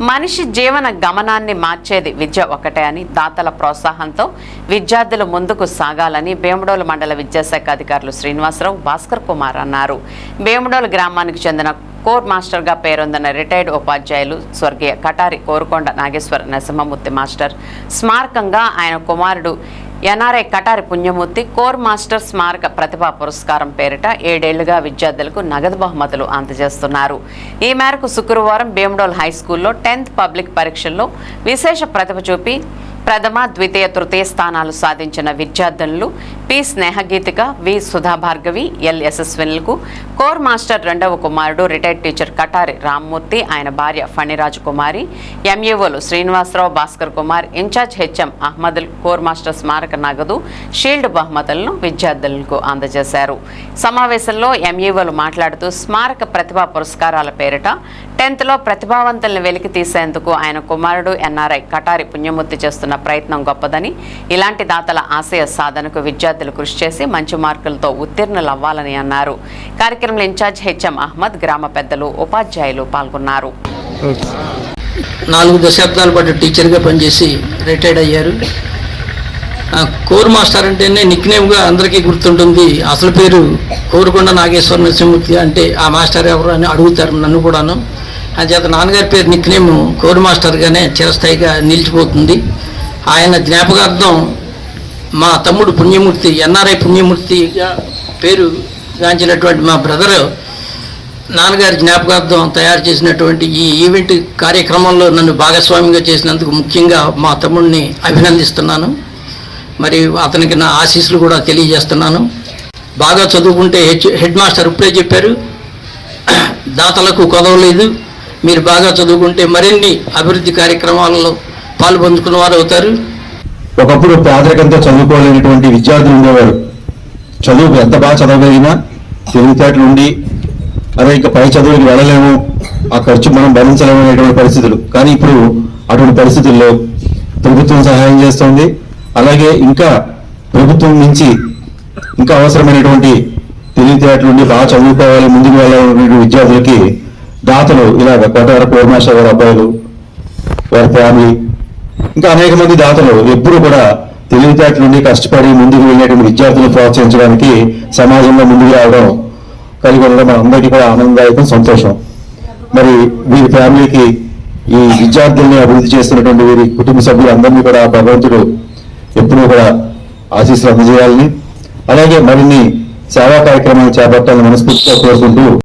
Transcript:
మనిషి జీవన గమనాన్ని మార్చేది విద్య ఒకటే అని దాతల ప్రోత్సాహంతో విద్యార్థులు ముందుకు సాగాలని భీమడోలు మండల విద్యాశాఖ అధికారులు శ్రీనివాసరావు భాస్కర్ కుమార్ అన్నారు. భీమడోలు గ్రామానికి చెందిన కోర్ మాస్టర్గా పేరొందిన రిటైర్డ్ ఉపాధ్యాయులు స్వర్గీయ కటారి కోరుకొండ నాగేశ్వర నరసింహమూర్తి మాస్టర్. స్మారకంగా ఆయన కుమారుడు ఎన్ఆర్ఐ కటారి పుణ్యమూర్తి కోర్ మాస్టర్ స్మారక ప్రతిభా పురస్కారం పేరిట ఏడేళ్ళుగా విద్యార్థులకు నగదు బహుమతులు అందజేస్తున్నారు. ఈ మేరకు శుక్రవారం భీమడోల్ హై స్కూల్లో టెన్త్ పబ్లిక్ పరీక్షల్లో విశేష ప్రతిభ చూపి ప్రథమ ద్వితీయ తృతీయ స్థానాలు సాధించిన విద్యార్థులు P Snehageethika V Sudha Bhargavi L యశస్వినులకు కోర్ మాస్టర్ రెండవ కుమారుడు రిటైర్డ్ టీచర్ కటారి రామ్మూర్తి ఆయన భార్య ఫణిరాజు కుమారి ఎంఈఓలు శ్రీనివాసరావు భాస్కర్ కుమార్ ఇన్ఛార్జ్ హెచ్ఎం అహ్మదుల్ కోర్ మాస్టర్ స్మారక నగదు షీల్డ్ బహుమతులను విద్యార్థులకు అందజేశారు. సమావేశంలో ఎంఈఓలు మాట్లాడుతూ స్మారక ప్రతిభా పురస్కారాల పేరిట టెన్త్లో ప్రతిభావంతుల్ని వెలికి తీసేందుకు ఆయన కుమారుడు ఎన్ఆర్ఐ కటారి పుణ్యమూర్తి చేస్తున్న ప్రయత్నం గొప్పదని ఇలాంటి దాతల ఆశయ సాధనకు విద్యార్థులు కృషి చేసి మంచి మార్కులతో ఉత్తీర్ణులు అవ్వాలని అన్నారు. కార్యక్రమంలో ఇన్ఛార్జ్ హెచ్ఎం అహ్మద్ గ్రామ పెద్దలు ఉపాధ్యాయులు పాల్గొన్నారు. నాలుగు దశాబ్దాల పాటు టీచర్గా పనిచేసి రిటైర్డ్ అయ్యారు. కోర్ మాస్టర్ అంటేనే నిక్నేమ్గా అందరికీ గుర్తుంటుంది. అసలు పేరు కోరుకొండ నాగేశ్వర నరసింహమూర్తి అంటే ఆ మాస్టర్ ఎవరు అని అడుగుతారు నన్ను కూడాను. అంచేత నాన్నగారి పేరు నిక్నేమ్ కోర్ మాస్టర్గానే చిరస్థాయిగా నిలిచిపోతుంది. ఆయన జ్ఞాపకార్థం మా తమ్ముడు పుణ్యమూర్తి ఎన్ఆర్ఐ పుణ్యమూర్తిగా పేరు గాంచినటువంటి మా బ్రదరు నాన్నగారి జ్ఞాపకార్థం తయారు చేసినటువంటి ఈ ఈవెంట్ కార్యక్రమంలో నన్ను భాగస్వామ్యంగా చేసినందుకు ముఖ్యంగా మా తమ్ముడిని అభినందిస్తున్నాను. మరి అతనికి నా ఆశీస్సులు కూడా తెలియజేస్తున్నాను. బాగా చదువుకుంటే హెచ్ హెడ్ మాస్టర్ ఇప్పుడే చెప్పారు దాతలకు కొదవలేదు. మీరు బాగా చదువుకుంటే మరిన్ని అభివృద్ధి కార్యక్రమాలలో పాలు పంచుకున్న వారు అవుతారు. ఒకప్పుడు పేదరికంతో చదువుకోలేనటువంటి విద్యార్థులు ఉండేవారు. చదువుకు ఎంత బాగా చదవగలిగినా తెలివితేటలు ఉండి అదే ఇక పై చదువులకు వెళ్ళలేము ఆ ఖర్చు మనం భరించలేము అనేటువంటి పరిస్థితులు. కానీ ఇప్పుడు అటువంటి పరిస్థితుల్లో ప్రభుత్వం సహాయం చేస్తుంది. అలాగే ఇంకా ప్రభుత్వం నుంచి ఇంకా అవసరమైనటువంటి తెలివితేటలు ఉండి బాగా చదువుకోవాలి ముందుకు వెళ్ళాలనేటువంటి విద్యార్థులకి దాతలు ఇలాగ కోటవర కోరమాష గారి అబ్బాయిలు వారి ఫ్యామిలీ ఇంకా అనేక మంది దాతలు ఎప్పుడు కూడా తెలివితేటల నుండి కష్టపడి ముందుకు వెళ్ళేటువంటి విద్యార్థులను ప్రోత్సహించడానికి సమాజంలో ముందుకు రావడం కలిగి ఉండడం మనందరికీ కూడా ఆనందదాయకం సంతోషం. మరి వీరి ఫ్యామిలీకి ఈ విద్యార్థుల్ని అభివృద్ధి చేస్తున్నటువంటి వీరి కుటుంబ సభ్యులందరినీ కూడా భగవంతుడు ఎప్పుడూ కూడా ఆశీస్సులు అందజేయాలని. అలాగే మరిన్ని సేవా కార్యక్రమాలు చేపట్టాలని మనస్ఫూర్తిగా కోరుకుంటూ